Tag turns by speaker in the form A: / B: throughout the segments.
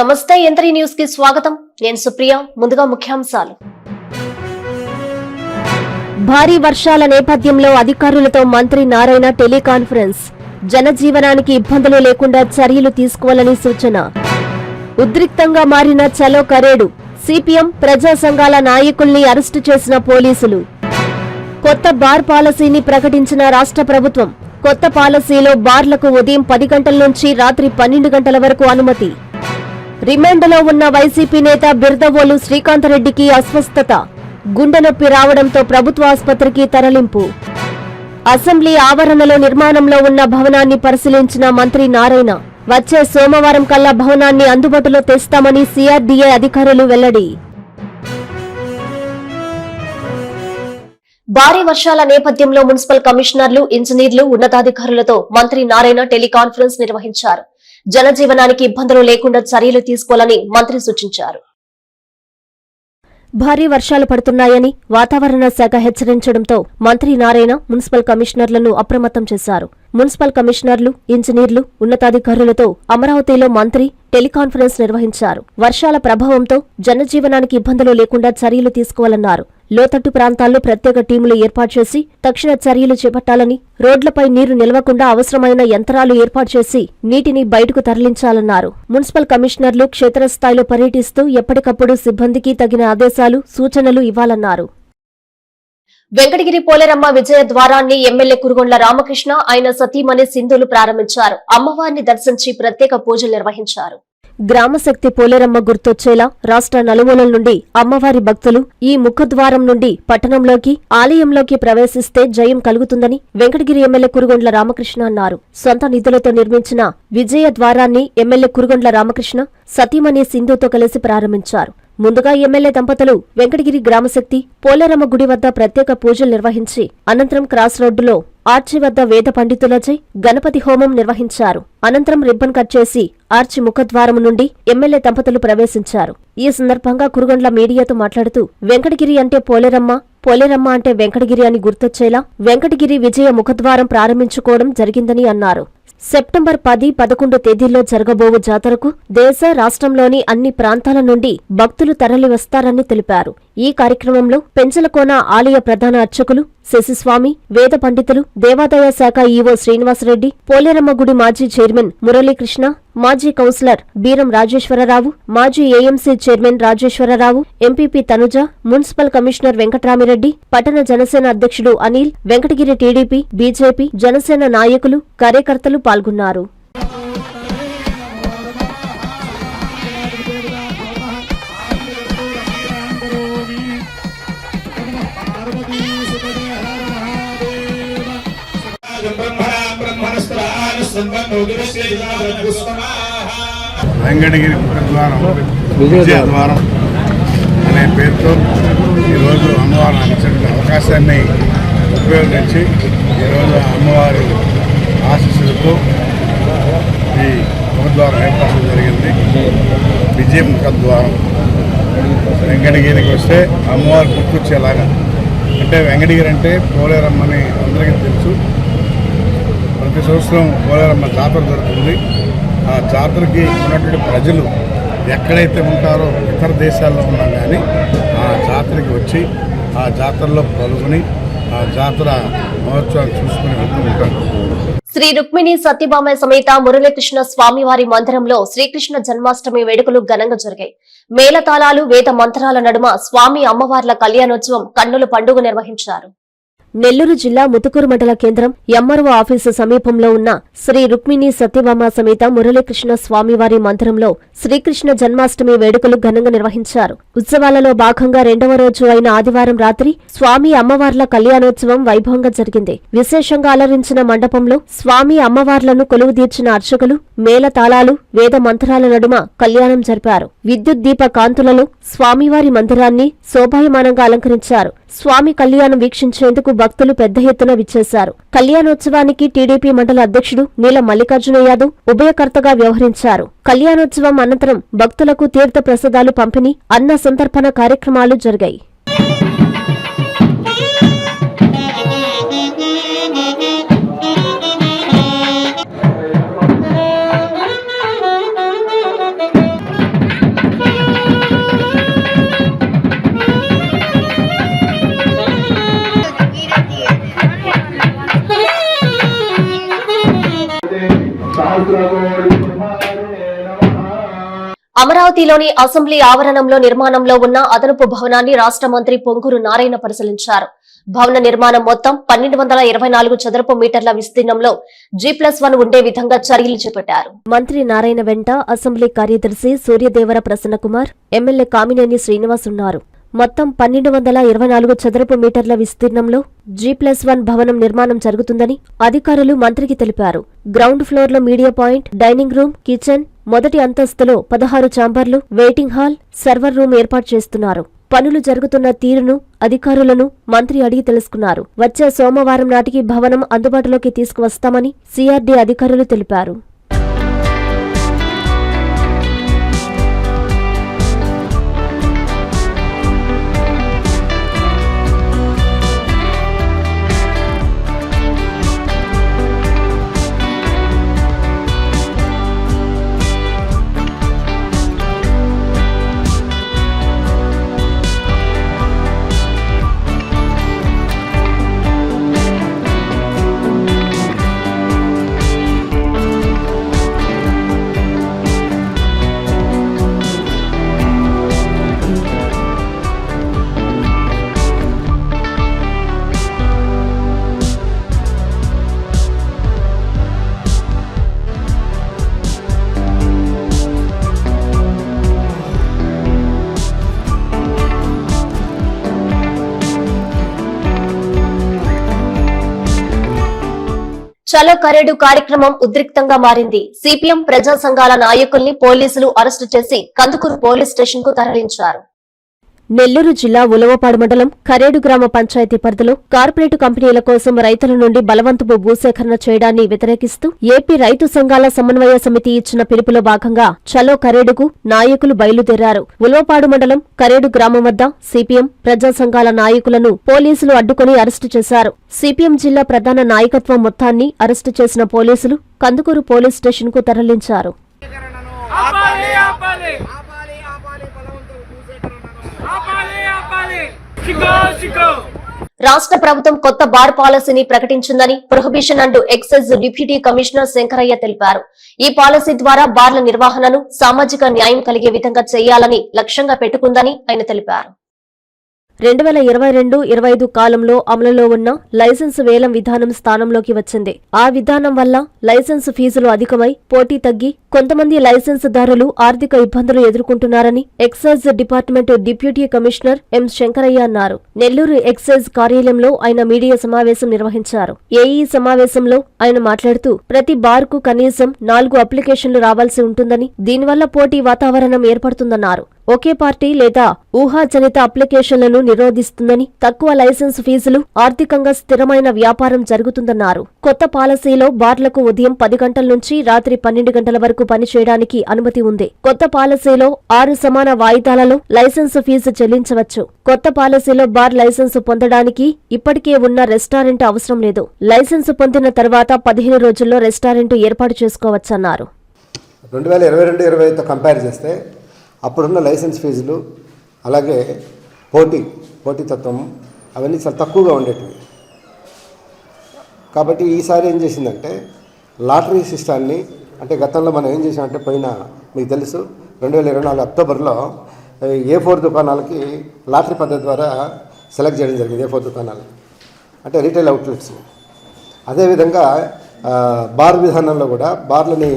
A: నమస్తే ఎంత్రీ న్యూస్కి స్వాగతం. నేను సుప్రియ ముందుగా ముఖ్యాంశాలు. భారీ వర్షాల నేపథ్యంలో అధికారులతో మంత్రి నారాయణ టెలికాన్ఫరెన్స్. జనజీవనానికి ఇబ్బందులు లేకుండా చర్యలు తీసుకోవాలని సూచన. ఉద్రిక్తంగా మారిన చలో కరేడు. సిపిఎం ప్రజా సంఘాల నాయకుల్ని అరెస్టు చేసిన పోలీసులు. కొత్త బార్ పాలసీని ప్రకటించిన రాష్ట్ర ప్రభుత్వం. కొత్త పాలసీలో బార్లకు ఉదయం పది గంటల నుంచి రాత్రి పన్నెండు గంటల వరకు అనుమతి. రిమాండ్లో ఉన్న వైసీపీ నేత బిర్దవోలు శ్రీకాంతరెడ్డికి అస్వస్థత. గుండె నొప్పి రావడంతో ప్రభుత్వ ఆసుపత్రికి తరలింపు. అసెంబ్లీ ఆవరణలో నిర్మాణంలో ఉన్న భవనాన్ని పరిశీలించిన మంత్రి నారాయణ వచ్చే సోమవారం కల్లా భవనాన్ని అందుబాటులో తెస్తామని సిఆర్డీఏ అధికారులు వెల్లడి. భారీ వర్షాల నేపథ్యంలో మున్సిపల్ కమిషనర్లు ఇంజనీర్లు ఉన్నతాధికారులతో మంత్రి నారాయణ టెలికాన్ఫరెన్స్ నిర్వహించారు. జనజీవనానికి ఇబ్బందులు లేకుండా చర్యలు తీసుకోవాలని మంత్రి సూచించారు. భారీ వర్షాలు పడుతున్నాయని వాతావరణ శాఖ హెచ్చరించడంతో మంత్రి నారాయణ మున్సిపల్ కమిషనర్లను అప్రమత్తం చేశారు. మున్సిపల్ కమిషనర్లు ఇంజనీర్లు ఉన్నతాధికారులతో అమరావతిలో మంత్రి టెలికాన్ఫరెన్స్ నిర్వహించారు. వర్షాల ప్రభావంతో జనజీవనానికి ఇబ్బందులు లేకుండా చర్యలు తీసుకోవాలన్నారు. లోతట్టు ప్రాంతాల్లో ప్రత్యేక టీములు ఏర్పాటు చేసి తక్షణ చర్యలు చేపట్టాలని రోడ్లపై నీరు నిలవకుండా అవసరమైన యంత్రాలు ఏర్పాటు చేసి నీటిని బయటకు తరలించాలన్నారు. మున్సిపల్ కమిషనర్లు క్షేత్రస్థాయిలో పర్యటిస్తూ ఎప్పటికప్పుడు సిబ్బందికి తగిన ఆదేశాలు సూచనలు ఇవ్వాలన్నారు. వెంకటగిరి పోలేరమ్మ విజయ ద్వారాన్ని ఎమ్మెల్యే కురుగొండ్ల రామకృష్ణ ఆయన సతీమణి సింధులు ప్రారంభించారు. అమ్మవారిని దర్శించి ప్రత్యేక పూజలు నిర్వహించారు. గ్రామశక్తి పోలేరమ్మ గుర్తొచ్చేలా రాష్ట్ర నలుమూలల నుండి అమ్మవారి భక్తులు ఈ ముఖద్వారం నుండి పట్టణంలోకి ఆలయంలోకి ప్రవేశిస్తే జయం కలుగుతుందని వెంకటగిరి ఎమ్మెల్యే కురుగొండ్ల రామకృష్ణ అన్నారు. సొంత నిధులతో నిర్మించిన విజయ ద్వారాన్ని ఎమ్మెల్యే కురుగొండ్ల రామకృష్ణ సతీమణి సింధుతో కలిసి ప్రారంభించారు. ముందుగా ఎమ్మెల్యే దంపతులు వెంకటగిరి గ్రామశక్తి పోలేరమ్మ గుడి వద్ద ప్రత్యేక పూజలు నిర్వహించి అనంతరం క్రాస్ రోడ్డులో ఆర్చి వద్ద వేద పండితులచే గణపతి హోమం నిర్వహించారు. అనంతరం రిబ్బన్ కట్ చేసి ఆర్చి ముఖద్వారం నుండి ఎమ్మెల్యే దంపతులు ప్రవేశించారు. ఈ సందర్భంగా కురుగొండ్ల మీడియాతో మాట్లాడుతూ వెంకటగిరి అంటే పోలేరమ్మ పోలేరమ్మ అంటే వెంకటగిరి అని గుర్తొచ్చేలా వెంకటగిరి విజయ ముఖద్వారం ప్రారంభించుకోవడం జరిగిందని అన్నారు. సెప్టెంబర్ పది పదకొండు తేదీల్లో జరగబోవు జాతరకు దేశ రాష్ట్రంలోని అన్ని ప్రాంతాల నుండి భక్తులు తరలివస్తారని తెలిపారు. ఈ కార్యక్రమంలో పెంచలకోన ఆలయ ప్రధాన అర్చకులు శశిస్వామి వేద పండితులు దేవాదాయ శాఖ ఈవో శ్రీనివాసరెడ్డి పోలేరమ్మగుడి మాజీ చైర్మన్ మురళీకృష్ణ మాజీ కౌన్సిలర్ బీరం రాజేశ్వరరావు మాజీ AMC chairman Rajeswararao MPP Tanuja municipal commissioner Venkatramireddy పట్టణ జనసేన అధ్యక్షుడు అనిల్ వెంకటగిరి టీడీపీ బీజేపీ జనసేన నాయకులు కార్యకర్తలు పాల్గొన్నారు.
B: వెంకటగిరి ముఖద్వారం విజయద్వారం అనే పేరుతో ఈరోజు అమ్మవారు అందించిన అవకాశాన్ని ఉపయోగించి ఈరోజు అమ్మవారి ఆశీస్సులతో ఈ ముఖద్వారం ఏర్పాటు జరిగింది. విజయ ముఖద్వారం వెంకటగిరికి వస్తే అమ్మవారు గుర్తొచ్చేలాగా. అంటే వెంకటగిరి అంటే పోలేరమ్మని అందరికీ తెలుసు. ప్రతి సంవత్సరం పోలేరమ్మ జాతర జరుగుతుంది. ఆ జాతరకి ఉన్నటువంటి ప్రజలు ఎక్కడైతే ఉంటారో ఇతర దేశాల్లో ఉన్నా కానీ ఆ జాతరకి వచ్చి ఆ జాతరలో పాల్గొని ఆ జాతర మహోత్సవాన్ని చూసుకుని వెళ్తూ ఉంటారు.
A: శ్రీ రుక్మిణి సత్యభామ సమేత మురళీకృష్ణ స్వామివారి మందిరంలో శ్రీకృష్ణ జన్మాష్టమి వేడుకలు ఘనంగా జరిగాయి. మేళతాళాలు వేద మంత్రాల నడుమ స్వామి అమ్మవార్ల కళ్యాణోత్సవం కన్నుల పండుగ నిర్వహించారు. నెల్లూరు జిల్లా ముతుకూరు మండల కేంద్రం ఎంఆర్ఓ ఆఫీసు సమీపంలో ఉన్న శ్రీ రుక్మిణి సత్యభామ సమేత మురళీకృష్ణ స్వామివారి మందిరంలో శ్రీకృష్ణ జన్మాష్టమి వేడుకలు ఘనంగా నిర్వహించారు. ఉత్సవాలలో భాగంగా రెండవ రోజు అయిన ఆదివారం రాత్రి స్వామి అమ్మవార్ల కళ్యాణోత్సవం వైభవంగా జరిగింది. విశేషంగా అలరించిన మండపంలో స్వామి అమ్మవార్లను కొలువు తీర్చిన అర్చకులు మేళ తాళాలు వేద మంత్రాల నడుమ కళ్యాణం జరిపారు. విద్యుత్ దీప కాంతులలో స్వామివారి మందిరాన్ని శోభాయమానంగా అలంకరించారు. స్వామి కళ్యాణం వీక్షించేందుకు భక్తులు పెద్ద ఎత్తున విచ్చేశారు. కళ్యాణోత్సవానికి టీడీపీ మండల అధ్యక్షుడు నీల మల్లికార్జున యాదవ్ ఉభయకర్తగా వ్యవహరించారు. కళ్యాణోత్సవం అనంతరం భక్తులకు తీర్థ ప్రసాదాలు పంపిణీ అన్న సంతర్పణ కార్యక్రమాలు జరిగాయి. అమరావతిలోని అసెంబ్లీ ఆవరణంలో నిర్మాణంలో ఉన్న అదనపు భవనాన్ని రాష్ట్ర మంత్రి పొంగూరు నారాయణ పరిశీలించారు. భవన నిర్మాణం మొత్తం పన్నెండు వందల ఇరవై నాలుగు చదరపు మీటర్ల విస్తీర్ణంలో జీ ప్లస్ వన్ ఉండే విధంగా చర్యలు చేపట్టారు. మంత్రి నారాయణ వెంట అసెంబ్లీ కార్యదర్శి సూర్యదేవర ప్రసన్నకుమార్ ఎమ్మెల్యే కామినేని శ్రీనివాస్ ఉన్నారు. మొత్తం పన్నెండు వందల ఇరవై నాలుగు చదరపు మీటర్ల విస్తీర్ణంలో జీ ప్లస్ వన్ భవనం నిర్మాణం జరుగుతుందని అధికారులు మంత్రికి తెలిపారు. గ్రౌండ్ ఫ్లోర్లో media point dining room kitchen మొదటి అంతస్తులో పదహారు చాంబర్లు వెయిటింగ్ హాల్ సర్వర్ రూమ్ ఏర్పాటు చేస్తున్నారు. పనులు జరుగుతున్న తీరును అధికారులను మంత్రి అడిగి తెలుసుకున్నారు. వచ్చే సోమవారం నాటికి భవనం అందుబాటులోకి తీసుకువస్తామని సిఆర్డీ అధికారులు తెలిపారు. చలో కరేడు కార్యక్రమం ఉద్రిక్తంగా మారింది. సిపిఎం ప్రజా సంఘాల నాయకుల్ని పోలీసులు అరెస్టు చేసి కందుకూరు పోలీస్ స్టేషన్కు తరలించారు. నెల్లూరు జిల్లా ఉలవపాడు మండలం కరేడు గ్రామ పంచాయతీ పరిధిలో కార్పొరేట్ కంపెనీల కోసం రైతుల నుండి బలవంతపు భూసేకరణ చేయడాన్ని వ్యతిరేకిస్తూ ఏపీ రైతు సంఘాల సమన్వయ సమితి ఇచ్చిన పిలుపులో భాగంగా చలో కరేడుకు నాయకులు బయలుదేరారు. ఉలవపాడు మండలం కరేడు గ్రామం వద్ద సిపిఎం ప్రజా సంఘాల నాయకులను పోలీసులు అడ్డుకుని అరెస్టు చేశారు. సిపిఎం జిల్లా ప్రధాన నాయకత్వం మొత్తాన్ని అరెస్టు చేసిన పోలీసులు కందుకూరు పోలీస్ స్టేషన్కు తరలించారు రాష్ట్ర ప్రభుత్వం కొత్త బార్ పాలసీని ప్రకటించిందని prohibition and excise deputy commissioner Shankaraiah తెలిపారు. ఈ పాలసీ ద్వారా బార్ల నిర్వహణను సామాజిక న్యాయం కలిగే విధంగా చేయాలని లక్ష్యంగా పెట్టుకుందని ఆయన తెలిపారు. రెండు వేల ఇరవై రెండు ఇరవై ఐదు కాలంలో అమలులో ఉన్న లైసెన్స్ వేలం విధానం స్థానంలోకి వచ్చింది. ఆ విధానం వల్ల లైసెన్స్ ఫీజులు అధికమై పోటీ తగ్గి కొంతమంది లైసెన్సుదారులు ఆర్థిక ఇబ్బందులు ఎదుర్కొంటున్నారని excise department deputy commissioner M Shankaraiah అన్నారు. నెల్లూరు ఎక్సైజ్ కార్యాలయంలో ఆయన మీడియా సమావేశం నిర్వహించారు. ఏఈ సమావేశంలో ఆయన మాట్లాడుతూ ప్రతి బార్కు కనీసం నాలుగు అప్లికేషన్లు రావాల్సి ఉంటుందని దీనివల్ల పోటీ వాతావరణం ఏర్పడుతుందన్నారు. ఒకే పార్టీ లేదా ఊహాజనిత అప్లికేషన్లను నిరోధిస్తుందని తక్కువ లైసెన్స్ ఫీజులు ఆర్థికంగా స్థిరమైన వ్యాపారం జరుగుతుందన్నారు. కొత్త పాలసీలో బార్లకు ఉదయం పది గంటల నుంచి రాత్రి పన్నెండు గంటల వరకు పనిచేయడానికి అనుమతి ఉంది. కొత్త పాలసీలో ఆరు సమాన వాయిదాలలో లైసెన్స్ ఫీజు చెల్లించవచ్చు. కొత్త పాలసీలో బార్ లైసెన్స్ పొందడానికి ఇప్పటికే ఉన్న రెస్టారెంట్ అవసరం లేదు. లైసెన్స్ పొందిన తర్వాత పదిహేను రోజుల్లో రెస్టారెంట్ ఏర్పాటు చేసుకోవచ్చన్నారు.
C: రెండు వేల ఇరవై రెండు ఇరవై ఐదుతో కంపేర్ చేస్తే అప్పుడున్న లైసెన్స్ ఫీజులు అలాగే పోటీ పోటీతత్వం అవన్నీ చాలా తక్కువగా ఉండేటివి. కాబట్టి ఈసారి ఏం చేసిందంటే లాటరీ సిస్టాన్ని అంటే గతంలో మనం ఏం చేసామంటే పోయిన మీకు తెలుసు రెండు వేల ఇరవై నాలుగు అక్టోబర్లో ఏ ఫోర్ దుకాణాలకి లాటరీ పద్ధతి ద్వారా సెలెక్ట్ చేయడం జరిగింది ఏ ఫోర్ దుకాణాలు. అంటే రీటైల్ అవుట్లెట్స్. అదేవిధంగా బార్ విధానంలో కూడా బార్లని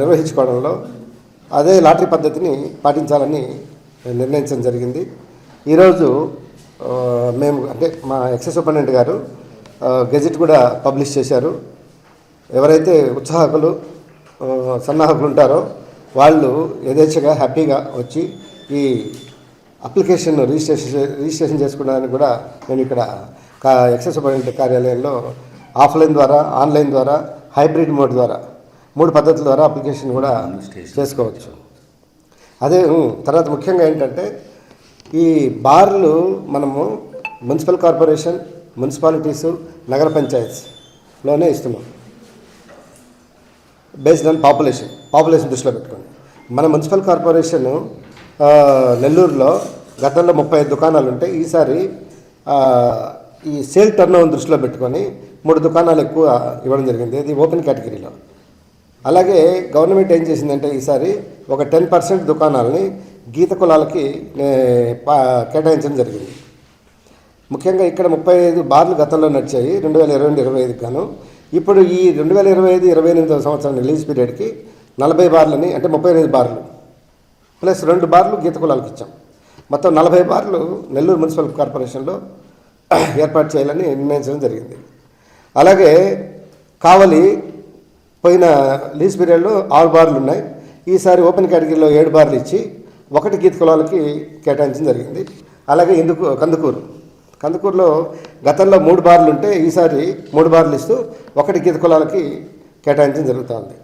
C: నిర్వహించుకోవడంలో అదే లాటరీ పద్ధతిని పాటించాలని నిర్ణయించడం జరిగింది. ఈరోజు మేము అంటే మా ఎక్సైజ్ సూపరింటెండెంట్ గారు గెజిట్ గెజెట్ కూడా పబ్లిష్ చేశారు. ఎవరైతే ఉత్సాహకులు సన్నాహకులు ఉంటారో వాళ్ళు యథేచ్ఛగా హ్యాపీగా వచ్చి ఈ అప్లికేషన్ రిజిస్ట్రేషన్ రిజిస్ట్రేషన్ చేసుకోవడానికి కూడా నేను ఇక్కడ కా ఎక్సైజ్ సూపరింటెండెంట్ కార్యాలయంలో ఆఫ్లైన్ ద్వారా ఆన్లైన్ ద్వారా హైబ్రిడ్ మోడ్ ద్వారా మూడు పద్ధతుల ద్వారా అప్లికేషన్ కూడా చేసుకోవచ్చు. అదే తర్వాత ముఖ్యంగా ఏంటంటే ఈ బార్లు మనము మున్సిపల్ కార్పొరేషన్ మున్సిపాలిటీసు నగర పంచాయత్స్లోనే ఇస్తున్నాం. బేస్డ్ ఆన్ పాపులేషన్ పాపులేషన్ దృష్టిలో పెట్టుకొని మన మున్సిపల్ కార్పొరేషన్ నెల్లూరులో గతంలో ముప్పై ఐదు దుకాణాలు ఉంటాయి ఈసారి ఈ సేల్ టర్న్ ఓవర్ దృష్టిలో పెట్టుకొని మూడు దుకాణాలు ఎక్కువ ఇవ్వడం జరిగింది. ఇది ఓపెన్ కేటగిరీలో. అలాగే గవర్నమెంట్ ఏం చేసిందంటే ఈసారి ఒక టెన్ పర్సెంట్ దుకాణాలని గీత కులాలకి పా- కేటాయించడం జరిగింది. ముఖ్యంగా ఇక్కడ ముప్పై ఐదు బార్లు గతంలో నడిచాయి రెండు వేల ఇరవై రెండు ఇరవై ఐదుకి గాను. ఇప్పుడు ఈ రెండు వేల ఇరవై ఐదు ఇరవై ఎనిమిదవ సంవత్సరం రిలీజ్ పీరియడ్కి నలభై బార్లని అంటే ముప్పై ఎనిమిది బార్లు ప్లస్ రెండు బార్లు గీత కులాలకు ఇచ్చాం. మొత్తం నలభై బార్లు నెల్లూరు మున్సిపల్ కార్పొరేషన్లో ఏర్పాటు చేయాలని నిర్ణయించడం జరిగింది. అలాగే కావలి పోయిన లీజ్ పీరియడ్లో ఆరు బార్లు ఉన్నాయి. ఈసారి ఓపెన్ కేటగిరీలో ఏడు బార్లు ఇచ్చి ఒకటి గీత కులాలకి కేటాయించడం జరిగింది. అలాగే ఇందుకు కందుకూరు. కందుకూరులో గతంలో మూడు బార్లు ఉంటే ఈసారి మూడు బార్లు ఇస్తూ ఒకటి గీత కులాలకి కేటాయించడం జరుగుతుంది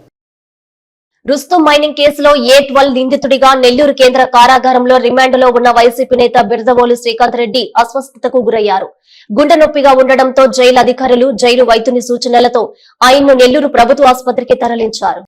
A: రుస్తు మైనింగ్ కేసులో ఏ ట్వెల్వ్ నిందితుడిగా నెల్లూరు కేంద్ర కారాగారంలో రిమాండ్లో ఉన్న వైసీపీ నేత బిరదవోలు శ్రీకాంత్ రెడ్డి అస్వస్థతకు గురయ్యారు. గుండె నొప్పిగా ఉండడంతో జైలు అధికారులు జైలు వైద్యుని సూచనలతో ఆయన్ను నెల్లూరు ప్రభుత్వ ఆసుపత్రికి తరలించారు.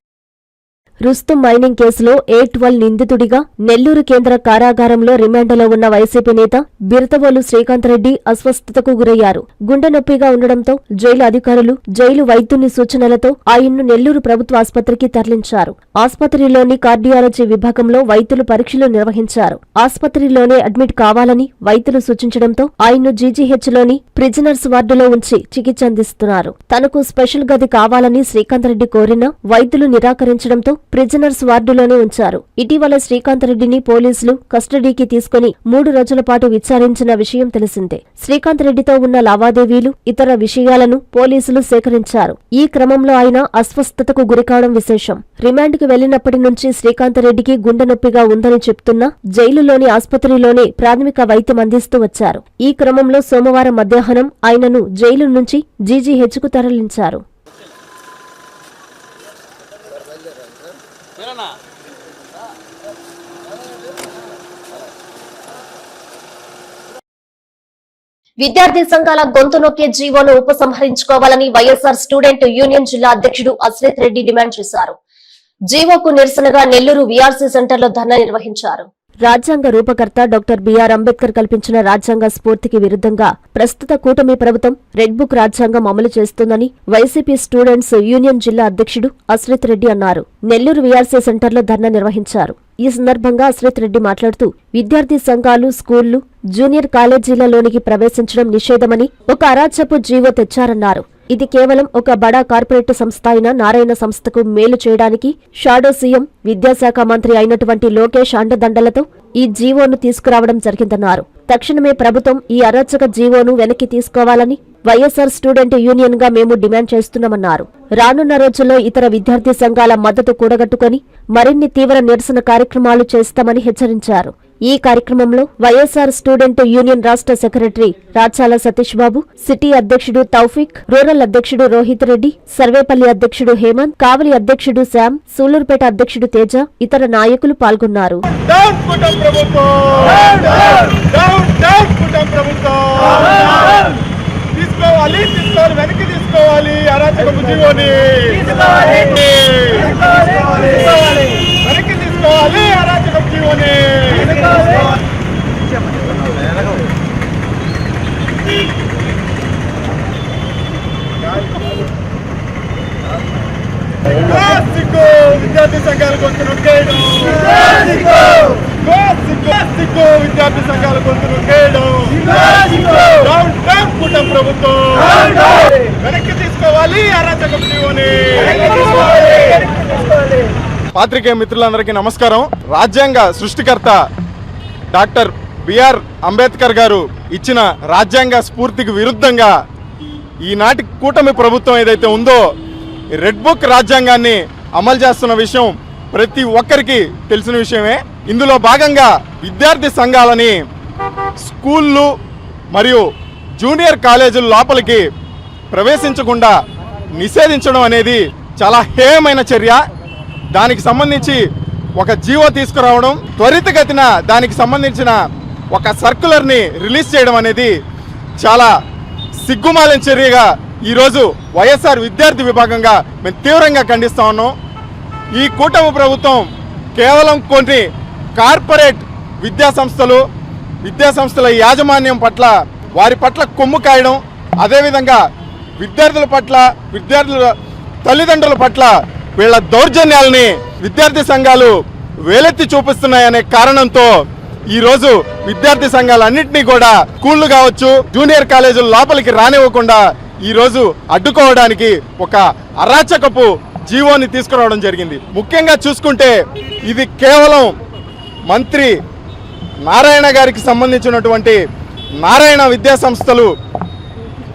A: రుస్తుం మైనింగ్ కేసులో ఏ ట్వెల్వ్ నిందితుడిగా నెల్లూరు కేంద్ర కారాగారంలో రిమాండ్లో ఉన్న వైసీపీ నేత బిరతవోలు శ్రీకాంత్ రెడ్డి అస్వస్థతకు గురయ్యారు. గుండె నొప్పిగా ఉండడంతో జైలు అధికారులు జైలు వైద్యుని సూచనలతో ఆయన్ను నెల్లూరు ప్రభుత్వ ఆసుపత్రికి తరలించారు. ఆసుపత్రిలోని కార్డియాలజీ విభాగంలో వైద్యులు పరీక్షలు నిర్వహించారు. ఆసుపత్రిలోనే అడ్మిట్ కావాలని వైద్యులు సూచించడంతో ఆయన్ను జీజీహెచ్లోని ప్రిజనర్స్ వార్డులో ఉంచి చికిత్స అందిస్తున్నారు. తనకు స్పెషల్ గది కావాలని శ్రీకాంత్ రెడ్డి కోరినా వైద్యులు నిరాకరించడంతో ప్రిజనర్స్ వార్డులోనే ఉంచారు. ఇటీవల శ్రీకాంత్ రెడ్డిని పోలీసులు కస్టడీకి తీసుకుని మూడు రోజుల పాటు విచారించిన విషయం తెలిసిందే. శ్రీకాంత్ రెడ్డితో ఉన్న లావాదేవీలు ఇతర విషయాలను పోలీసులు సేకరించారు. ఈ క్రమంలో ఆయన అస్వస్థతకు గురికావడం విశేషం. రిమాండ్కు వెళ్ళినప్పటి నుంచి శ్రీకాంత్ రెడ్డికి గుండె నొప్పిగా ఉందని చెప్తున్నా జైలులోని ఆసుపత్రిలోనే ప్రాథమిక వైద్యం అందిస్తూ వచ్చారు. ఈ క్రమంలో సోమవారం మధ్యాహ్నం ఆయనను జైలు నుంచి జీజీహెచ్కు తరలించారు. విద్యార్థి సంఘాల గొంతు నొక్కే జీవోను ఉపసంహరించుకోవాలని వైఎస్ఆర్ స్టూడెంట్ యూనియన్ జిల్లా అధ్యక్షుడు అశ్రిత్ రెడ్డి డిమాండ్ చేశారు. జీవోకు నిరసనగా నెల్లూరు వీఆర్సీ సెంటర్లో ధర్నా నిర్వహించారు. రాజ్యాంగ రూపకర్త డాక్టర్ బిఆర్ అంబేద్కర్ కల్పించిన రాజ్యాంగ స్ఫూర్తికి విరుద్ధంగా ప్రస్తుత కూటమి ప్రభుత్వం రెడ్ బుక్ రాజ్యాంగం అమలు చేస్తుందని వైసీపీ స్టూడెంట్స్ యూనియన్ జిల్లా అధ్యక్షుడు అశ్రిత్ రెడ్డి అన్నారు. నెల్లూరు వీఆర్సీ సెంటర్లో ధర్నా నిర్వహించారు. ఈ సందర్భంగా అశ్రిత్ రెడ్డి మాట్లాడుతూ విద్యార్థి సంఘాలు స్కూళ్ళు జూనియర్ కాలేజీలలోనికి ప్రవేశించడం నిషేధమని ఒక అరాచపు జీవో తెచ్చారన్నారు. ఇది కేవలం ఒక బడా కార్పొరేట్ సంస్థ అయిన నారాయణ సంస్థకు మేలు చేయడానికి షాడో సీఎం విద్యాశాఖ మంత్రి అయినటువంటి లోకేష్ అండదండలతో ఈ జీవోను తీసుకురావడం జరిగిందన్నారు. తక్షణమే ప్రభుత్వం ఈ అరాచక జీవోను వెనక్కి తీసుకోవాలని వైఎస్ఆర్ స్టూడెంట్ యూనియన్గా మేము డిమాండ్ చేస్తున్నామన్నారు. రానున్న రోజుల్లో ఇతర విద్యార్థి సంఘాల మద్దతు కూడగట్టుకుని మరిన్ని తీవ్ర నిరసన కార్యక్రమాలు చేస్తామని హెచ్చరించారు. ఈ కార్యక్రమంలో వైఎస్ఆర్ స్టూడెంట్ యూనియన్ రాష్ట్ర సెక్రటరీ రాచాల సతీష్ బాబు సిటీ అధ్యక్షుడు తౌఫిక్ రూరల్ అధ్యక్షుడు రోహిత్ రెడ్డి సర్వేపల్లి అధ్యక్షుడు హేమంత్ కావలి అధ్యక్షుడు శామ్ సూలూరుపేట అధ్యక్షుడు తేజ ఇతర నాయకులు పాల్గొన్నారు.
D: తీసుకోవాలి తీసుకోవాలి వెనక్కి తీసుకోవాలి అరాచక ఉద్యోగని సిగ్గు విద్యార్థి సంఘాల గొంతు నొక్కేయడం సిగ్గు విద్యార్థి సంఘాల గొంతు నొక్కేయడం డౌన్ డౌన్ కూటమి ప్రభుత్వం వెనక్కి తీసుకోవాలి అరాచక జీవోని పాత్రికేయ మిత్రులందరికీ నమస్కారం. రాజ్యాంగ సృష్టికర్త డాక్టర్ బిఆర్ అంబేద్కర్ గారు ఇచ్చిన రాజ్యాంగ స్ఫూర్తికి విరుద్ధంగా ఈనాటి కూటమి ప్రభుత్వం ఏదైతే ఉందో రెడ్ బుక్ రాజ్యాంగాన్ని అమలు చేస్తున్న విషయం ప్రతి ఒక్కరికి తెలిసిన విషయమే. ఇందులో భాగంగా విద్యార్థి సంఘాలని స్కూళ్ళు మరియు జూనియర్ కాలేజీల లోపలికి ప్రవేశించకుండా నిషేధించడం అనేది చాలా హేయమైన చర్య. దానికి సంబంధించి ఒక జీవో తీసుకురావడం త్వరితగతిన దానికి సంబంధించిన ఒక సర్కులర్ని రిలీజ్ చేయడం అనేది చాలా సిగ్గుమాలిన చర్యగా ఈరోజు వైఎస్ఆర్ విద్యార్థి విభాగంగా మేము తీవ్రంగా ఖండిస్తూ ఉన్నాం. ఈ కూటమి ప్రభుత్వం కేవలం కొన్ని కార్పొరేట్ విద్యా సంస్థలు విద్యా సంస్థల యాజమాన్యం పట్ల వారి పట్ల కొమ్ము కాయడం అదేవిధంగా విద్యార్థుల పట్ల విద్యార్థుల తల్లిదండ్రుల పట్ల వీళ్ళ దౌర్జన్యాలని విద్యార్థి సంఘాలు వేలెత్తి చూపిస్తున్నాయనే కారణంతో ఈరోజు విద్యార్థి సంఘాలన్నింటినీ కూడా స్కూళ్ళు కావచ్చు జూనియర్ కాలేజీల లోపలికి రానివ్వకుండా ఈ రోజు అడ్డుకోవడానికి ఒక అరాచకపు జీవోని తీసుకురావడం జరిగింది. ముఖ్యంగా చూసుకుంటే ఇది కేవలం మంత్రి నారాయణ గారికి సంబంధించినటువంటి నారాయణ విద్యాసంస్థలు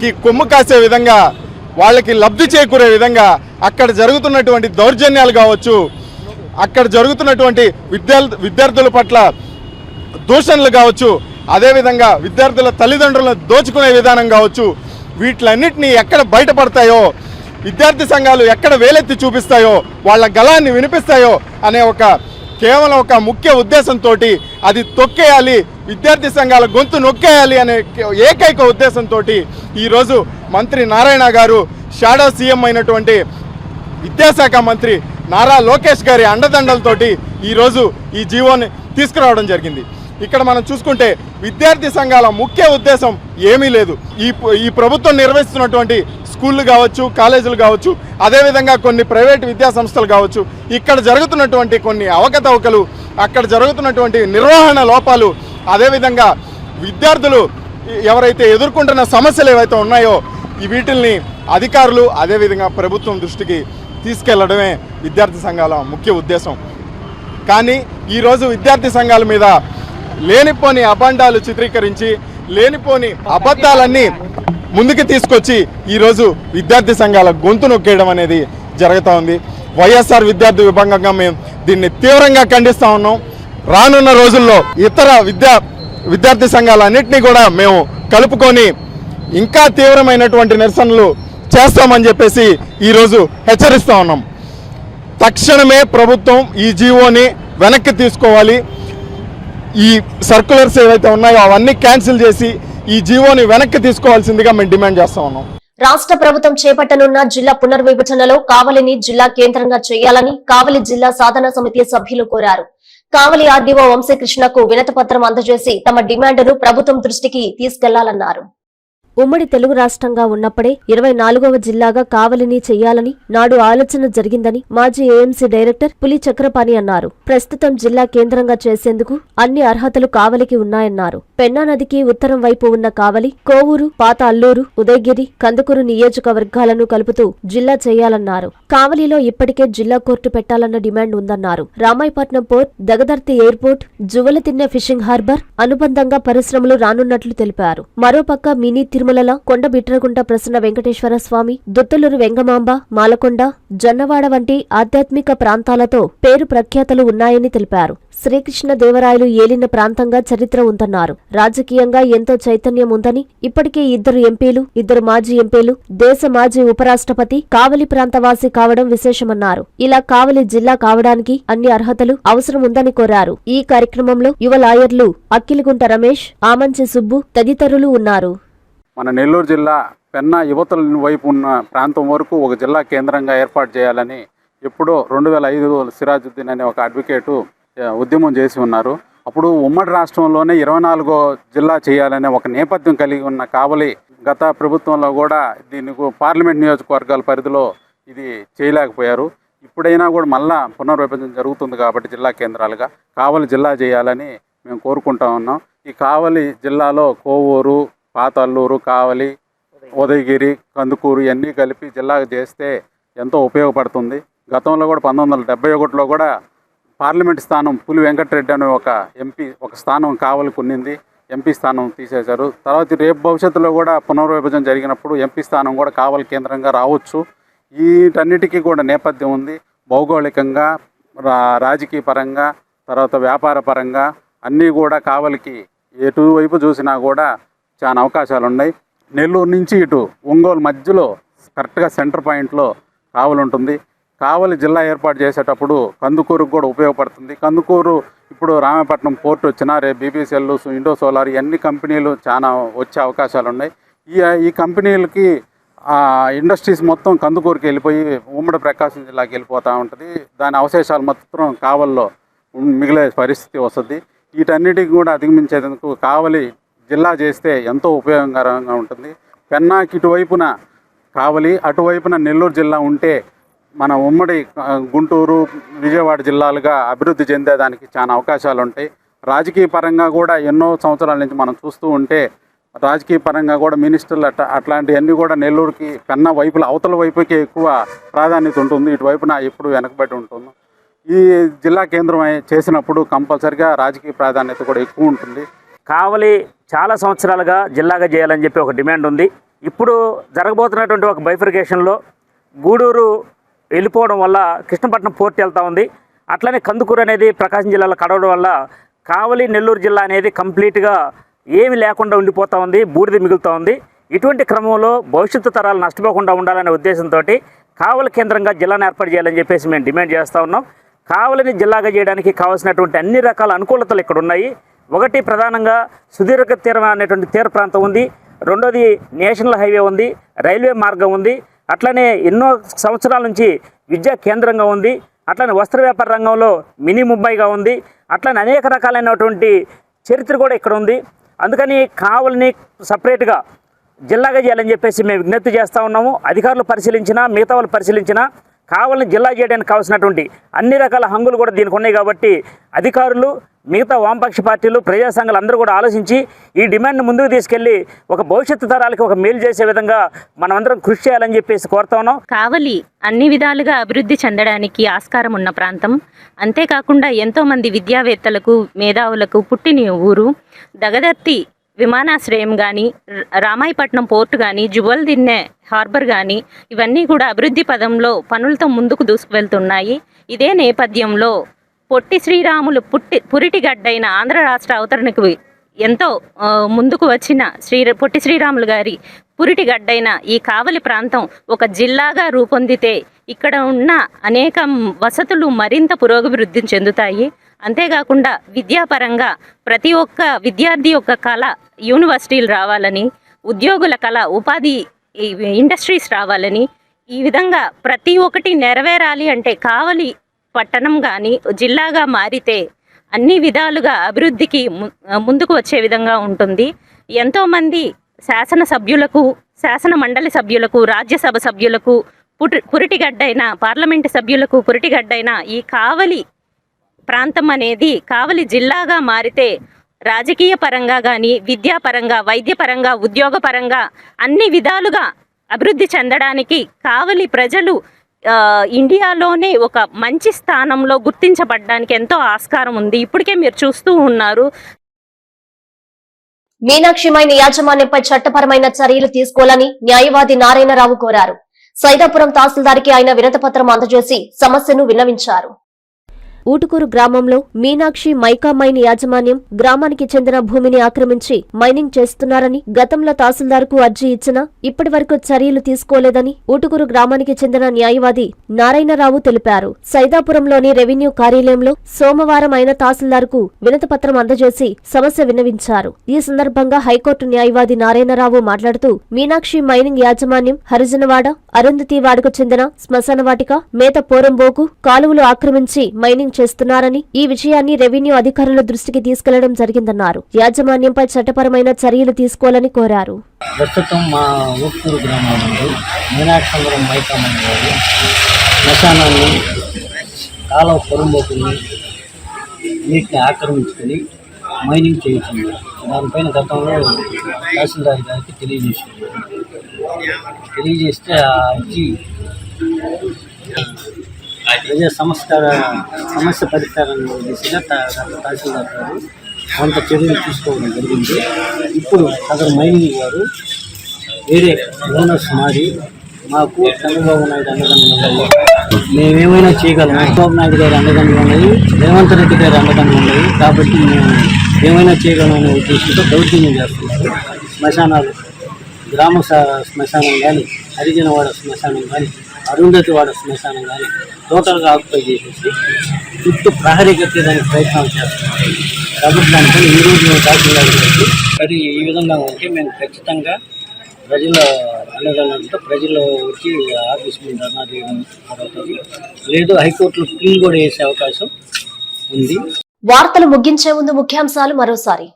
D: కి కొమ్ము కాసే విధంగా వాళ్ళకి లబ్ధి చేకూరే విధంగా అక్కడ జరుగుతున్నటువంటి దౌర్జన్యాలు కావచ్చు అక్కడ జరుగుతున్నటువంటి విద్యార్థి విద్యార్థుల పట్ల దూషణలు కావచ్చు అదేవిధంగా విద్యార్థుల తల్లిదండ్రులను దోచుకునే విధానం కావచ్చు వీటిలన్నింటినీ ఎక్కడ బయటపడతాయో విద్యార్థి సంఘాలు ఎక్కడ వేలెత్తి చూపిస్తాయో వాళ్ళ గళాన్ని వినిపిస్తాయో అనే ఒక కేవలం ఒక ముఖ్య ఉద్దేశంతో అది తొక్కేయాలి విద్యార్థి సంఘాల గొంతు నొక్కేయాలి అనే ఏకైక ఉద్దేశంతో ఈరోజు మంత్రి నారాయణ గారు షాడో సీఎం అయినటువంటి విద్యాశాఖ మంత్రి నారా లోకేష్ గారి అండదండలతోటి ఈరోజు ఈ జీవోని తీసుకురావడం జరిగింది. ఇక్కడ మనం చూసుకుంటే విద్యార్థి సంఘాల ముఖ్య ఉద్దేశం ఏమీ లేదు. ఈ ఈ ప్రభుత్వం నిర్వహిస్తున్నటువంటి స్కూళ్ళు కావచ్చు కాలేజీలు కావచ్చు అదేవిధంగా కొన్ని ప్రైవేట్ విద్యా సంస్థలు కావచ్చు ఇక్కడ జరుగుతున్నటువంటి కొన్ని అవకతవకలు అక్కడ జరుగుతున్నటువంటి నిర్వహణ లోపాలు అదేవిధంగా విద్యార్థులు ఎవరైతే ఎదుర్కొంటున్న సమస్యలు ఏవైతే ఉన్నాయో ఈ వీటిల్ని అధికారులు అదేవిధంగా ప్రభుత్వం దృష్టికి తీసుకెళ్ళడమే విద్యార్థి సంఘాల ముఖ్య ఉద్దేశం. కానీ ఈరోజు విద్యార్థి సంఘాల మీద లేనిపోని అబండాలు చిత్రీకరించి లేనిపోని అబద్ధాలన్నీ ముందుకు తీసుకొచ్చి ఈరోజు విద్యార్థి సంఘాల గొంతు నొక్కేయడం అనేది జరుగుతూ ఉంది. వైఎస్ఆర్ విద్యార్థి విభాగంగా మేము దీన్ని తీవ్రంగా ఖండిస్తూ ఉన్నాం. రానున్న రోజుల్లో ఇతర విద్యా విద్యార్థి సంఘాలన్నింటినీ కూడా మేము కలుపుకొని ఇంకా తీవ్రమైనటువంటి నిరసనలు చేస్తామని చెప్పేసి ఈరోజు హెచ్చరిస్తూ ఉన్నాం. తక్షణమే ప్రభుత్వం ఈ జీవోని వెనక్కి తీసుకోవాలి. ఈ సర్కులర్స్ ఏవైతే ఉన్నాయో అవన్నీ క్యాన్సిల్ చేసి ఈ జీవోని వెనక్కి తీసుకోవాల్సిందిగా మేము డిమాండ్ చేస్తా ఉన్నాం.
A: రాష్ట్ర ప్రభుత్వం చేపట్టనున్న జిల్లా పునర్విభజనలో కావలిని జిల్లా కేంద్రంగా చేయాలని కావలి జిల్లా సాధన సమితి సభ్యులు కోరారు. కావలి ఆర్డీఓ వంశీకృష్ణకు వినతి పత్రం అందజేసి తమ డిమాండ్ను ప్రభుత్వం దృష్టికి తీసుకెళ్ళాలన్నారు. ఉమ్మడి తెలుగు రాష్ట్రంగా ఉన్నప్పుడే ఇరవై నాలుగవ జిల్లాగా కావలిని చేయాలని నాడు ఆలోచన జరిగిందని మాజీ ఏఎంసీ డైరెక్టర్ పులి చక్రపాణి అన్నారు. ప్రస్తుతం జిల్లా కేంద్రంగా చేసేందుకు అన్ని అర్హతలు కావలికి ఉన్నాయన్నారు. పెన్నా నదికి ఉత్తరం వైపు ఉన్న కావలి కోవూరు పాత అల్లూరు ఉదయగిరి కందుకూరు నియోజకవర్గాలను కలుపుతూ జిల్లా చేయాలన్నారు. కావలిలో ఇప్పటికే జిల్లా కోర్టు పెట్టాలన్న డిమాండ్ ఉందన్నారు. Ramayapatnam port Dagadarthi airport Juvvaladinne fishing harbour అనుబంధంగా పరిశ్రమలు రానున్నట్లు తెలిపారు. మరోపక్క మినీ తిరుమలల కొండ బిట్రగుంట ప్రసన్న వెంకటేశ్వర స్వామి దుత్తలూరు వెంగమాంబ మాలకొండ జొన్నవాడ వంటి ఆధ్యాత్మిక ప్రాంతాలతో పేరు ప్రఖ్యాతలు ఉన్నాయని తెలిపారు. శ్రీకృష్ణ దేవరాయలు ఏలిన ప్రాంతంగా చరిత్ర ఉందన్నారు. రాజకీయంగా ఎంతో చైతన్యం ఉందని ఇప్పటికే ఇద్దరు ఎంపీలు ఇద్దరు మాజీ ఎంపీలు దేశ మాజీ ఉపరాష్ట్రపతి కావలి ప్రాంతవాసి కావడం విశేషమన్నారు. ఇలా కావలి జిల్లా కావడానికి అన్ని అర్హతలు అవసరం ఉందని కోరారు. ఈ కార్యక్రమంలో యువ లాయర్లు అక్కిలిగుంట రమేష్ ఆమంచి సుబ్బు తదితరులు ఉన్నారు.
E: మన నెల్లూరు జిల్లా పెన్నా యువతల వైపు ఉన్న ప్రాంతం వరకు ఒక జిల్లా కేంద్రంగా ఏర్పాటు చేయాలని ఎప్పుడో రెండు వేల ఐదు సిరాజుద్దీన్ అనే ఒక అడ్వకేటు ఉద్యమం చేసి ఉన్నారు. అప్పుడు ఉమ్మడి రాష్ట్రంలోనే ఇరవై నాలుగో జిల్లా చేయాలనే ఒక నేపథ్యం కలిగి ఉన్న కావలి గత ప్రభుత్వంలో కూడా దీనికి పార్లమెంట్ నియోజకవర్గాల పరిధిలో ఇది చేయలేకపోయారు. ఇప్పుడైనా కూడా మళ్ళా పునర్విభజన జరుగుతుంది కాబట్టి జిల్లా కేంద్రాలుగా కావలి జిల్లా చేయాలని మేము కోరుకుంటా ఉన్నాం. ఈ కావలి జిల్లాలో కోవూరు పాత అల్లూరు కావలి ఉదయగిరి కందుకూరు ఇవన్నీ కలిపి జిల్లాగా చేస్తే ఎంతో ఉపయోగపడుతుంది. గతంలో కూడా పంతొమ్మిది వందల డెబ్బై ఒకటిలో కూడా పార్లమెంట్ స్థానం పులి వెంకటరెడ్డి అనే ఒక ఎంపీ ఒక స్థానం కావలికి ఉన్నింది. ఎంపీ స్థానం తీసేశారు. తర్వాత రేపు భవిష్యత్తులో కూడా పునర్విభజన జరిగినప్పుడు ఎంపీ స్థానం కూడా కావలి కేంద్రంగా రావచ్చు. వీటన్నిటికీ కూడా నేపథ్యం ఉంది. భౌగోళికంగా రా రాజకీయ పరంగా తర్వాత వ్యాపార పరంగా అన్నీ కూడా కావలికి ఎటువైపు చూసినా కూడా చాలా అవకాశాలు ఉన్నాయి నెల్లూరు నుంచి ఇటు ఒంగోలు మధ్యలో కరెక్ట్గా సెంటర్ పాయింట్లో కావలి ఉంటుంది. కావలి జిల్లా ఏర్పాటు చేసేటప్పుడు కందుకూరుకు కూడా ఉపయోగపడుతుంది. కందుకూరు ఇప్పుడు రామపట్నం పోర్ట్ వచ్చినా రేపు బీబీసీఎల్ ఇండో సోలార్ ఇవన్నీ కంపెనీలు చాలా వచ్చే అవకాశాలు ఉన్నాయి ఈ ఈ కంపెనీలకి ఇండస్ట్రీస్ మొత్తం కందుకూరుకి వెళ్ళిపోయి ఉమ్మడి ప్రకాశం జిల్లాకి వెళ్ళిపోతూ ఉంటుంది. దాని అవశేషాలు మొత్తం కావల్లో మిగిలే పరిస్థితి వస్తుంది. వీటన్నిటికి కూడా అధిగమించేందుకు కావలి జిల్లా చేస్తే ఎంతో ఉపయోగకరంగా ఉంటుంది. పెన్నాకి ఇటువైపున కావలి అటువైపున నెల్లూరు జిల్లా ఉంటే మన ఉమ్మడి గుంటూరు విజయవాడ జిల్లాలుగా అభివృద్ధి చెందేదానికి చాలా అవకాశాలు ఉంటాయి రాజకీయ పరంగా కూడా ఎన్నో సంవత్సరాల నుంచి మనం చూస్తూ ఉంటే రాజకీయ పరంగా కూడా మినిస్టర్లు అట్లా అట్లాంటివన్నీ కూడా నెల్లూరుకి పెన్న వైపుల అవతల వైపుకి ఎక్కువ ప్రాధాన్యత ఉంటుంది. ఇటువైపున ఎప్పుడు వెనకబడి ఉంటుంది. ఈ జిల్లా కేంద్రం అయి- చేసినప్పుడు కంపల్సరిగా రాజకీయ ప్రాధాన్యత కూడా ఎక్కువ ఉంటుంది.
F: కావలి చాలా సంవత్సరాలుగా జిల్లాగా చేయాలని చెప్పి ఒక డిమాండ్ ఉంది. ఇప్పుడు జరగబోతున్నటువంటి ఒక బైఫర్కేషన్లో గూడూరు వెళ్ళిపోవడం వల్ల కృష్ణపట్నం పోర్ట్ వెళ్తూ ఉంది. అట్లనే కందుకూరు అనేది ప్రకాశం జిల్లాలో కడవడం వల్ల కావలి నెల్లూరు జిల్లా అనేది కంప్లీట్గా ఏమి లేకుండా ఉండిపోతూ ఉంది బూడిద మిగులుతూ ఉంది. ఇటువంటి క్రమంలో భవిష్యత్తు తరాలు నష్టపోకుండా ఉండాలనే ఉద్దేశంతో కావలి కేంద్రంగా జిల్లాను ఏర్పాటు చేయాలని చెప్పేసి మేము డిమాండ్ చేస్తూ ఉన్నాం. కావలిని జిల్లాగా చేయడానికి కావాల్సినటువంటి అన్ని రకాల అనుకూలతలు ఇక్కడ ఉన్నాయి. ఒకటి ప్రధానంగా సుదీర్ఘ తీరం అనేటువంటి తీర ప్రాంతం ఉంది. రెండోది నేషనల్ హైవే ఉంది. రైల్వే మార్గం ఉంది. అట్లనే ఎన్నో సంవత్సరాల నుంచి విద్యా కేంద్రంగా ఉంది. అట్లనే వస్త్ర వ్యాపార రంగంలో మినీ ముంబైగా ఉంది. అట్లనే అనేక రకాలైనటువంటి చరిత్ర కూడా ఇక్కడ ఉంది. అందుకని కావలిని సపరేట్గా జిల్లాగా చేయాలని చెప్పేసి మేము విజ్ఞప్తి చేస్తూ ఉన్నాము. అధికారులు పరిశీలించినా మిగతా వాళ్ళు పరిశీలించినా కావాలని జిల్లా చేయడానికి కావాల్సినటువంటి అన్ని రకాల హంగులు కూడా దీనికి ఉన్నాయి కాబట్టి అధికారులు మిగతా వామపక్ష పార్టీలు ప్రజా సంఘాలు అందరూ కూడా ఆలోచించి ఈ డిమాండ్ను ముందుకు తీసుకెళ్ళి ఒక భవిష్యత్తు తరాలకి ఒక మేలు చేసే విధంగా మనమందరం కృషి చేయాలని చెప్పేసి కోరుతా ఉన్నాం.
G: కావలి అన్ని విధాలుగా అభివృద్ధి చెందడానికి ఆస్కారం ఉన్న ప్రాంతం. అంతేకాకుండా ఎంతోమంది విద్యావేత్తలకు మేధావులకు పుట్టిన ఊరు. దగదర్తి విమానాశ్రయం కానీ రామాయపట్నం పోర్టు కానీ జువల్ దిన్నె హార్బర్ కానీ ఇవన్నీ కూడా అభివృద్ధి పదంలో పనులతో ముందుకు దూసుకువెళ్తున్నాయి. ఇదే నేపథ్యంలో పొట్టి శ్రీరాములు పుట్టి పురిటిగడ్డైన ఆంధ్ర రాష్ట్ర అవతరణకు ఎంతో ముందుకు వచ్చిన శ్రీ పొట్టి శ్రీరాములు గారి పురిటి గడ్డైన ఈ కావలి ప్రాంతం ఒక జిల్లాగా రూపొందితే ఇక్కడ ఉన్న అనేక వసతులు మరింత పురోగభివృద్ధి చెందుతాయి. అంతేకాకుండా విద్యాపరంగా ప్రతి ఒక్క విద్యార్థి యొక్క కళ యూనివర్సిటీలు రావాలని ఉద్యోగుల కళ ఉపాధి ఈ ఇండస్ట్రీస్ రావాలని ఈ విధంగా ప్రతి ఒక్కటి నెరవేరాలి అంటే కావలి పట్టణం కానీ జిల్లాగా మారితే అన్ని విధాలుగా అభివృద్ధికి ము- ముందుకు వచ్చే విధంగా ఉంటుంది. ఎంతోమంది శాసనసభ్యులకు శాసన మండలి సభ్యులకు రాజ్యసభ సభ్యులకు పుటి పురిటిగడ్డైన పార్లమెంటు సభ్యులకు పురిటిగడ్డైన ఈ కావలి ప్రాంతం అనేది కావలి జిల్లాగా మారితే రాజకీయ పరంగా కానీ విద్యాపరంగా వైద్యపరంగా ఉద్యోగపరంగా అన్ని విధాలుగా అభివృద్ధి చెందడానికి కావలి ప్రజలు ఇండియాలోనే ఒక మంచి స్థానంలో గుర్తించబడడానికి ఎంతో ఆస్కారం ఉంది. ఇప్పటికే మీరు చూస్తూ ఉన్నారు.
A: మీనాక్షిమైన యాజమాన్యంపై చట్టపరమైన చర్యలు తీసుకోవాలని న్యాయవాది నారాయణరావు కోరారు. సైదాపురం తహసీల్దార్కి ఆయన వినతపత్రం అందజేసి సమస్యను విన్నవించారు. ఊటుకూరు గ్రామంలో మీనాక్షి మైకా మైన్ యాజమాన్యం గ్రామానికి చెందిన భూమిని ఆక్రమించి మైనింగ్ చేస్తున్నారని గతంలో తహసీల్దార్కు అర్జీ ఇచ్చినా ఇప్పటివరకు చర్యలు తీసుకోలేదని ఊటుకూరు గ్రామానికి చెందిన న్యాయవాది నారాయణరావు తెలిపారు. సైదాపురంలోని రెవెన్యూ కార్యాలయంలో సోమవారం ఆయన తహసీల్దార్కు వినతిపత్రం అందజేసి సమస్య విన్నవించారు. ఈ సందర్భంగా హైకోర్టు న్యాయవాది నారాయణరావు మాట్లాడుతూ మీనాక్షి మైనింగ్ యాజమాన్యం హరిజనవాడ అరుంధతివాడకు చెందిన శ్మశానవాటిక మేత పోరంబోకు కాలువలు ఆక్రమించి మైనింగ్ చేస్తున్నారని ఈ విషయాన్ని రెవెన్యూ అధికారుల దృష్టికి తీసుకెళ్ళడం జరిగిందన్నారు. యాజమాన్యంపై చట్టపరమైన చర్యలు తీసుకోవాలని కోరారు.
H: ప్రస్తుతం మా ఊర్కూరు గ్రామంలో మీనాక్షంద్రం మైకమ్మ గారు శ్మశానాన్ని కాలువ పొరంబోకుల్ని నీటిని ఆక్రమించుకొని మైనింగ్ చేయించింది. దానిపైన గతంలో తహసీల్దార్ గారికి తెలియజేసింది. తెలియజేస్తే ఆ అర్జీ ప్రజా సంస్కార సమస్య పరిష్కారం దిశగా తహసీల్దార్ గారు కొంత చర్యలు తీసుకోవడం జరిగింది. ఇప్పుడు సదరు మైనింగ్ గారు వేరే ఓనర్స్ మారి మాకు చంద్రబాబు నాయుడు అండదండలు ఉండాలి మేమేమైనా చేయగలం చంద్రబాబు నాయుడు గారు అండదండలు ఉన్నాయి. రేవంత్ రెడ్డి గారు అండదండలు ఉన్నాయి. కాబట్టి మేము ఏమైనా చేయగలం అనే ఉద్దేశంతో దౌర్జన్యం చేస్తున్నారు శ్మశానాలు గ్రామ శ్మశానం కానీ హరిజనవాడ శ్మశానం కానీ అరుంధతివాడ శ్మశానం కానీ టోటల్గా ఆక్యుపై చేసేసి చుట్టూ ప్రహరీ కట్టేదానికి ప్రయత్నం చేస్తున్నారు. ప్రభుత్వానికి ఈ రోజు మేము మరి ఈ విధంగా ఉంటే మేము ఖచ్చితంగా ప్రజల అండదండలతో ప్రజలు వచ్చి ఆఫీస్ మీద ధర్నా చేయడం జరుగుతుంది. లేదు హైకోర్టులో పిల్ కూడా వేసే అవకాశం ఉంది.
A: వార్తలు ముగించే ముందు ముఖ్యాంశాలు మరోసారి.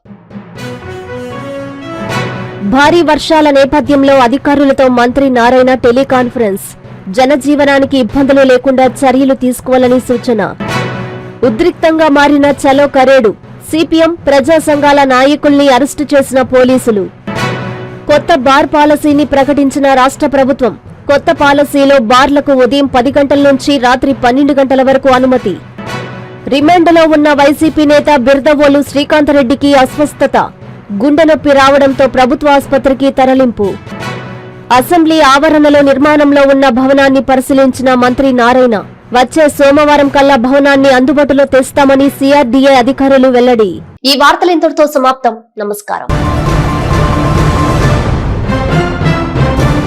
A: భారీ వర్షాల నేపథ్యంలో అధికారులతో మంత్రి నారాయణ టెలికాన్ఫరెన్స్. జనజీవనానికి ఇబ్బందులు లేకుండా చర్యలు తీసుకోవాలని సూచన. ఉద్రిక్తంగా మారిన చలో కరేడు సిపిఎం ప్రజా సంఘాల నాయకుల్ని అరెస్టు చేసిన పోలీసులు. కొత్త బార్ పాలసీని ప్రకటించిన రాష్ట్ర ప్రభుత్వం కొత్త పాలసీలో బార్లకు ఉదయం పది గంటల నుంచి రాత్రి పన్నెండు గంటల వరకు అనుమతి. రిమాండ్లో ఉన్న వైసీపీ నేత బిర్దవోలు శ్రీకాంతరెడ్డికి అస్వస్థత. గుండె నొప్పి రావడంతో ప్రభుత్వ ఆసుపత్రికి తరలింపు. అసెంబ్లీ ఆవరణలో నిర్మాణంలో ఉన్న భవనాన్ని పరిశీలించిన మంత్రి నారాయణ వచ్చే సోమవారం కల్లా భవనాన్ని అందుబాటులో తెస్తామని సిఆర్డీఏ అధికారులు వెల్లడి. ఈ వార్తలు ఇంతటితో సమాప్తం. నమస్కారం.